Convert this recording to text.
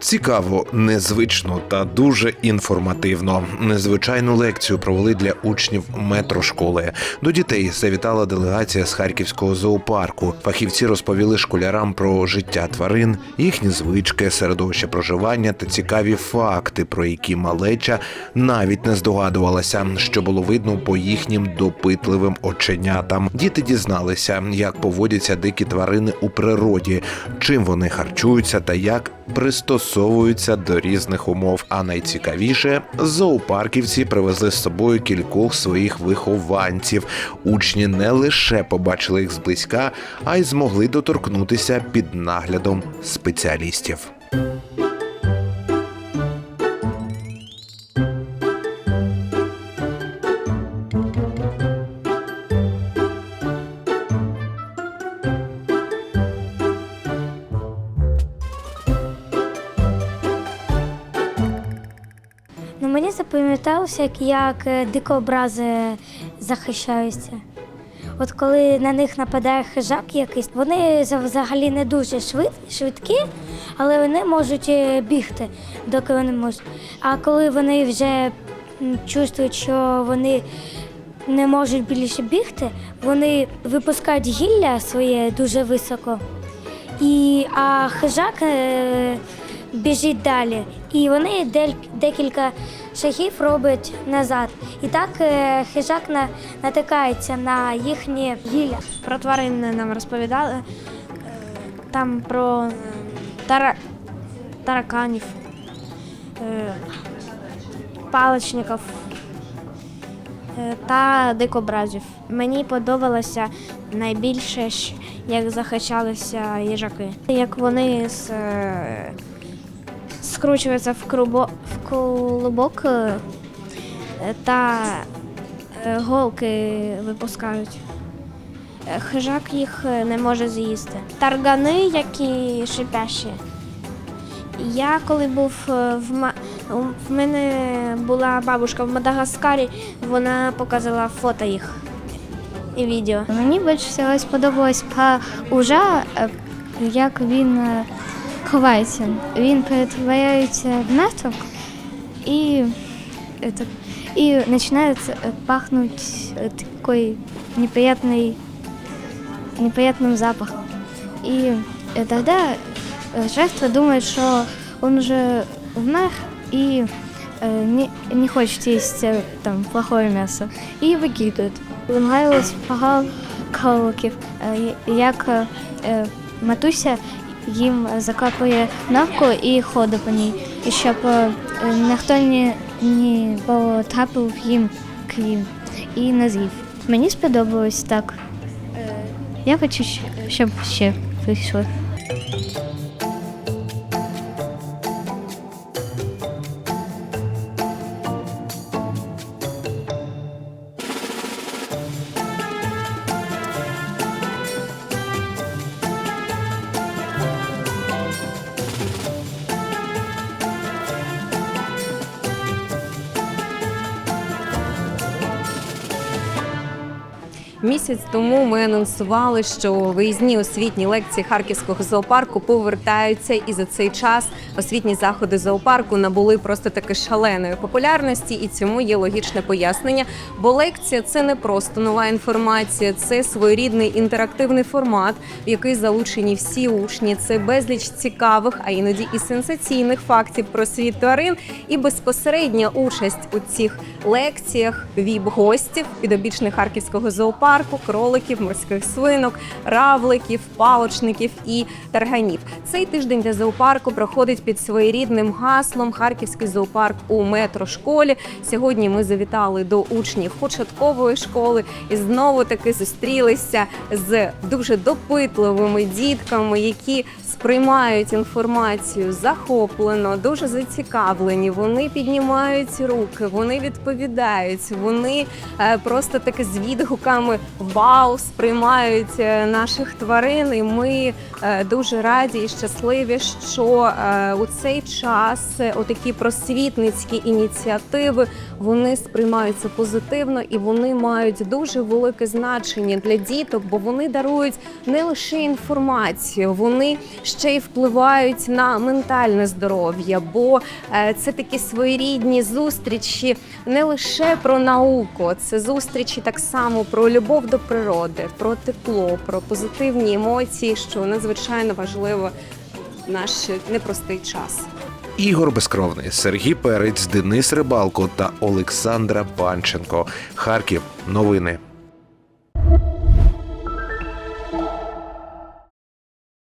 Цікаво, незвично та дуже інформативно. Незвичайну лекцію провели для учнів метрошколи. До дітей завітала делегація з харківського зоопарку. Фахівці розповіли школярам про життя тварин, їхні звички, середовище проживання та цікаві факти, про які малеча навіть не здогадувалася, що було видно по їхнім допитливим оченятам. Діти дізналися, як поводяться дикі тварини у природі, чим вони харчуються та як пристосовуються до різних умов. А найцікавіше, зоопарківці привезли з собою кількох своїх вихованців. Учні не лише побачили їх зблизька, а й змогли доторкнутися під наглядом спеціалістів. Ну, мені запам'яталося, як, е, дикообрази захищаються. От коли на них нападає хижак якийсь, вони взагалі не дуже швид, швидкі, але вони можуть е, бігти, доки вони можуть. А коли вони вже чувствують, що вони не можуть більше бігти, вони випускають гілля своє дуже високо. І, а хижак е, біжить далі. І вони декілька шагів роблять назад. І так е, хижак натикається на їхні гілля. Про тварин нам розповідали. Е, Там про е, тара... тараканів, паличників та дикобразів. Мені подобалося найбільше, як захищалися їжаки. Як вони з, е, в, крубо... в клубок е, та е, голки випускають. Е, Хижак їх не може з'їсти. Таргани, які шипящі. Я коли був в в мене була бабушка в Мадагаскарі, вона показала фото їх і відео. Мені більше всього сподобалось ужа, як він ховається. Він перетворяється в мертвок і, это, і починає е, пахнути е, такий неприятний, неприятным запахом. И э, тогда э, жертва думает, что он уже умер и э, не, не хочет есть э, там плохое мясо и выкидывает. Нравилось погал кроликів, е, як е, е, матуся їм закапує навку і ходить по ній, і щоб е, ніхто не, не потрапив їм крім і не з'їв. Мені сподобалось так. Е, Я хочу, щоб ще прийшли. Місяць тому ми анонсували, що виїзні освітні лекції харківського зоопарку повертаються, і за цей час освітні заходи зоопарку набули просто таки шаленої популярності, і цьому є логічне пояснення. Бо лекція це не просто нова інформація, це своєрідний інтерактивний формат, в який залучені всі учні. Це безліч цікавих, а іноді і сенсаційних фактів про світ тварин, і безпосередня участь у цих лекціях віп-гостів підобічних харківського зоопарку, кроликів, морських свинок, равликів, палочників і тарганів. Цей тиждень для зоопарку проходить під своєрідним гаслом Харківський зоопарк у метрошколі. Сьогодні ми завітали до учнів початкової школи і знову таки зустрілися з дуже допитливими дітками, які сприймають інформацію захоплено, дуже зацікавлені. Вони піднімають руки, вони відповідають, вони е, просто таки з відгуками вау сприймають е, наших тварин. І ми е, дуже раді і щасливі, що у цей час отакі просвітницькі ініціативи вони сприймаються позитивно і вони мають дуже велике значення для діток, бо вони дарують не лише інформацію, вони ще й впливають на ментальне здоров'я, бо е, це такі своєрідні зустрічі не лише про науку, це зустрічі так само про любов до природи, про тепло, про позитивні емоції, що надзвичайно важливо в наш непростий час. Ігор Безкровний, Сергій Перець, Денис Рибалко та Олександра Панченко. Харків. Новини.